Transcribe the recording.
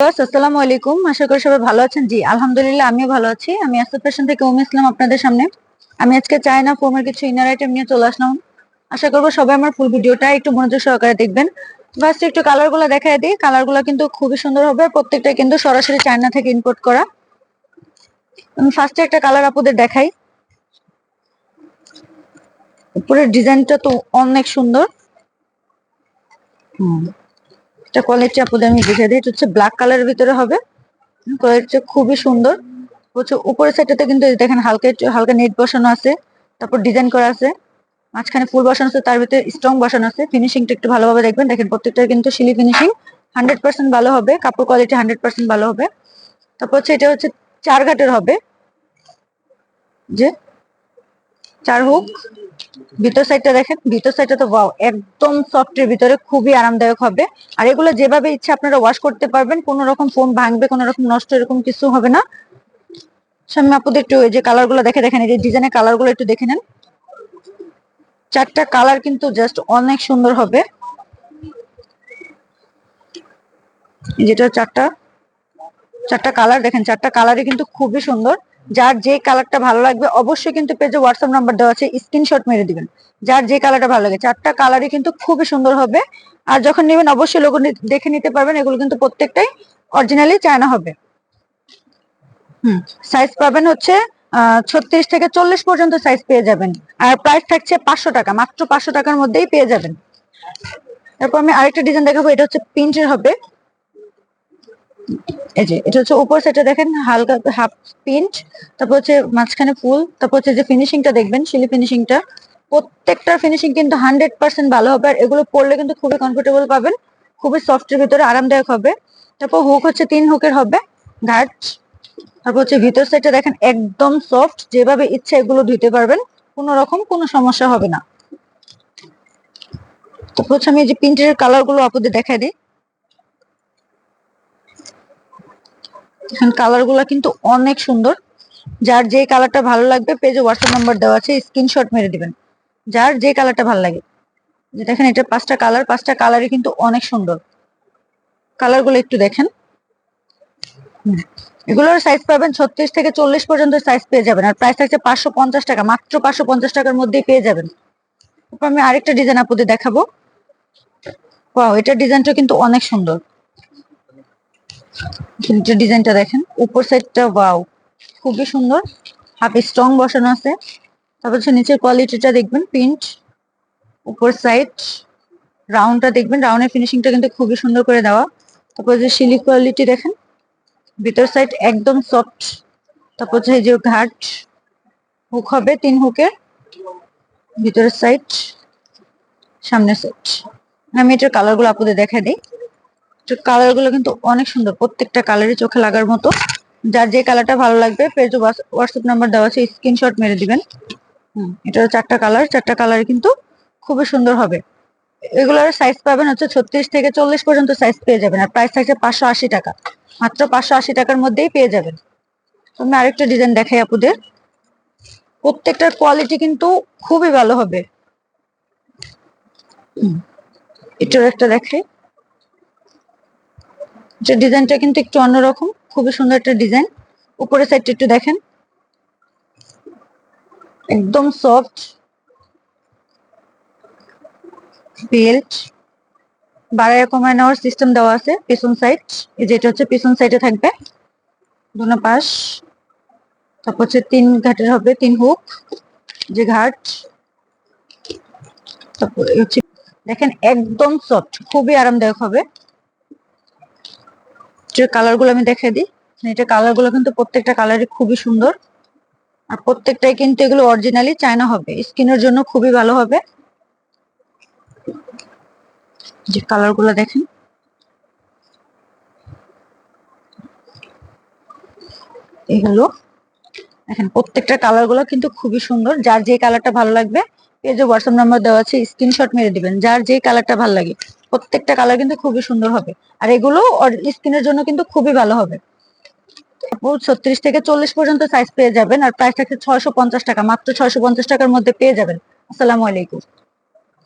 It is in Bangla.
আসসালামু আলাইকুম। আশা করি সবাই ভালো আছেন। জি, আলহামদুলিল্লাহ, আমিও ভালো আছি। আমি আসাদ ফ্যাশন থেকে উম ইসলাম আপনাদের সামনে। আমি আজকে চায়না ফোমের কিছু ইনার আইটেম নিয়ে চলে আসলাম। আশা করব সবাই আমার ফুল ভিডিওটা একটু মনোযোগ সহকারে দেখবেন। ফার্স্ট একটু কালারগুলো দেখাই দিই। কালারগুলো কিন্তু খুবই সুন্দর হবে। প্রত্যেকটা কিন্তু সরাসরি চায়না থেকে ইম্পোর্ট করা। আমি ফার্স্টে একটা কালার আপুদের দেখাই। উপরের ডিজাইনটা তো অনেক সুন্দর। হুম। এটা কোয়ালিটি আপনাদের আমি দেখে দিই, এটা হচ্ছে ব্ল্যাক কালারের ভিতরে হবে। কোয়ালিটিটা খুবই সুন্দর। হচ্ছে উপরের সাইডটাতে কিন্তু দেখেন হালকা হালকা নেট বসানো আছে, তারপর ডিজাইন করা আছে। মাঝখানে ফুল বসানো আছে, তার ভিতরে স্ট্রং বসানো আছে। ফিনিশিংটা একটু ভালোভাবে দেখবেন। দেখেন প্রত্যেকটা কিন্তু শিলি ফিনিশিং হান্ড্রেড পার্সেন্ট ভালো হবে, কাপড় কোয়ালিটি হান্ড্রেড পার্সেন্ট ভালো হবে। তারপর হচ্ছে এটা হচ্ছে চার ঘাটের হবে। যে চার হুক। ভিতর সাইডটা দেখেন, ভিতর সাইডটা তো ওয়াও একদম সফটের ভিতরে খুবই আরামদায়ক হবে। আর এগুলো যেভাবে ইচ্ছা আপনারা ওয়াশ করতে পারবেন, কোনো রকম ফোন ভাঙবে, কোনো রকম নষ্ট, এরকম কিছু হবে না। সামনে আপুদের একটু যে কালারগুলো দেখে দেখেন, এই যে ডিজাইনের কালারগুলো একটু দেখে নেন। চারটা কালার কিন্তু জাস্ট অনেক সুন্দর হবে। যেটা চারটা চারটা কালার দেখেন, চারটা কালারই কিন্তু খুবই সুন্দর। যার যে কালারটা ভালো লাগবে, অবশ্যই কিন্তু পেজে হোয়াটসঅ্যাপ নাম্বার দেওয়া আছে স্ক্রিনশট মেরে দিবেন। যার যে কালারটা ভালো লাগে, চারটা কালারই কিন্তু খুবই সুন্দর হবে। আর যখন নেবেন, অবশ্যই লোগো দেখে নিতে পারবেন, এগুলো কিন্তু প্রত্যেকটাই অরিজিনালি চায়না হবে। হুম সাইজ পাবেন হচ্ছে ছত্রিশ থেকে চল্লিশ পর্যন্ত সাইজ পেয়ে যাবেন। আর প্রাইস থাকছে পাঁচশো টাকা, মাত্র পাঁচশো টাকার মধ্যেই পেয়ে যাবেন। তারপর আমি আরেকটা ডিজাইন দেখাবো, এটা হচ্ছে প্রিন্টের হবে। এই যে, এটা হচ্ছে উপর সাইডে দেখেন, হালকা হাফ পিঞ্চ তারপর হচ্ছে মাঝখানে ফুল তারপর হচ্ছে যে ফিনিশিংটা দেখবেন শিলি ফিনিশিংটা প্রত্যেকটা ফিনিশিং কিন্তু হান্ড্রেড পার্সেন্ট ভালো হবে, আর এগুলো পরলে কিন্তু খুবই কমফোর্টেবল পাবেন, খুবই সফটের ভিতরে আরামদায়ক হবে। তারপর হুক হচ্ছে তিন হুকের হবে ঘাট তারপর হচ্ছে ভিতর সাইডটা দেখেন একদম সফট যেভাবে ইচ্ছা এগুলো ধুইতে পারবেন, কোনো রকম কোনো সমস্যা হবে না। তারপর হচ্ছে আমি যে প্রিন্টের কালারগুলো আপনাদের দেখাই দিই। এখন কালারগুলা কিন্তু অনেক সুন্দর। যার যে কালারটা ভালো লাগবে, পেজে হোয়াটসঅ্যাপ নাম্বার দেওয়া আছে স্ক্রিনশট মেরে দিবেন। যার যে কালারটা ভালো লাগে। দেখেন, এটা পাঁচটা কালার পাঁচটা কালারই কিন্তু অনেক সুন্দর। কালারগুলো একটু দেখেন। এগুলোর সাইজ পাবেন ছত্রিশ থেকে চল্লিশ পর্যন্ত সাইজ পেয়ে যাবেন। আর প্রাইস থাকছে পাঁচশো পঞ্চাশ টাকা, মাত্র পাঁচশো পঞ্চাশ টাকার মধ্যেই পেয়ে যাবেন। আমি আরেকটা ডিজাইন আপনাদের দেখাবো। ওয়াও এটার ডিজাইনটা কিন্তু অনেক সুন্দর। কিন্তু ডিজাইনটা দেখেন, উপর সাইডটা ওয়াও খুবই সুন্দর। হাফ স্ট্রং বসানো আছে। তারপর হচ্ছে নিচের কোয়ালিটিটা দেখবেন প্রিন্ট উপর সাইড রাউন্ডটা দেখবেন রাউন্ডের ফিনিশিংটা কিন্তু খুবই সুন্দর করে দেওয়া। তারপর যে শিলি কোয়ালিটি দেখেন, ভিতর সাইড একদম সফট তারপর হচ্ছে যে ঘাট হুক হবে, তিন হুকের ভিতরের সাইড সামনের সাইড আমি এটার কালারগুলো আপনাদের দেখা দিই। কালারগুলো কিন্তু অনেক সুন্দর, প্রত্যেকটা কালারই চোখে লাগার মতো। যার যে কালারটা ভালো লাগবে, পেজ হোয়াটসঅ্যাপ নাম্বার দেওয়া আছে স্ক্রিনশট মেরে দিবেন। হুম এটার চারটা কালার চারটা কালার কিন্তু খুবই সুন্দর হবে। এগুলোর সাইজ পাবেন হচ্ছে ছত্রিশ থেকে চল্লিশ পর্যন্ত সাইজ পেয়ে যাবেন, আর প্রাইস থাকছে পাঁচশো আশি টাকা। মাত্র পাঁচশো আশি টাকার মধ্যেই পেয়ে যাবেন। আমি আরেকটা ডিজাইন দেখাই আপুদের প্রত্যেকটার কোয়ালিটি কিন্তু খুবই ভালো হবে। এটার একটা দেখাই। যে ডিজাইনটা কিন্তু একটু অন্যরকম, খুবই সুন্দর একটা ডিজাইন। উপরের সাইডটা একটু দেখেন। একদম সফট বেল্ট বাড়ায় কমায় নেওয়ার সিস্টেম দেওয়া আছে পেছন সাইড এই যেটা হচ্ছে পেছন সাইডে থাকবে। দুনো পাশ, তারপর হচ্ছে তিন ঘাটের হবে, তিন হুক যে ঘাট। তারপর হচ্ছে, দেখেন একদম সফট খুবই আরামদায়ক হবে। এটার কালারগুলো আমি দেখে দিই এটা কালারগুলো কিন্তু প্রত্যেকটা কালারই খুবই সুন্দর। আর প্রত্যেকটাই কিন্তু এগুলো অরিজিনালি চায়না হবে। স্কিনের জন্য খুবই ভালো হবে। যে কালারগুলো দেখেন। এগুলো। দেখেন, প্রত্যেকটা কালারগুলো কিন্তু খুবই সুন্দর। যার যে কালারটা ভালো লাগবে পেজে হোয়াটসঅ্যাপ নাম্বার দেওয়া আছে স্ক্রিনশট মেরে দিবেন। যার যে কালারটা ভালো লাগে। প্রত্যেকটা কালার কিন্তু খুবই সুন্দর হবে। আর এগুলো স্কিনের জন্য কিন্তু খুবই ভালো হবে। ছত্রিশ থেকে চল্লিশ পর্যন্ত সাইজ পেয়ে যাবেন, আর প্রাইস থাকছে ছয়শো পঞ্চাশ টাকা, মাত্র ছয়শো পঞ্চাশ টাকার মধ্যে পেয়ে যাবেন। আসসালামু আলাইকুম।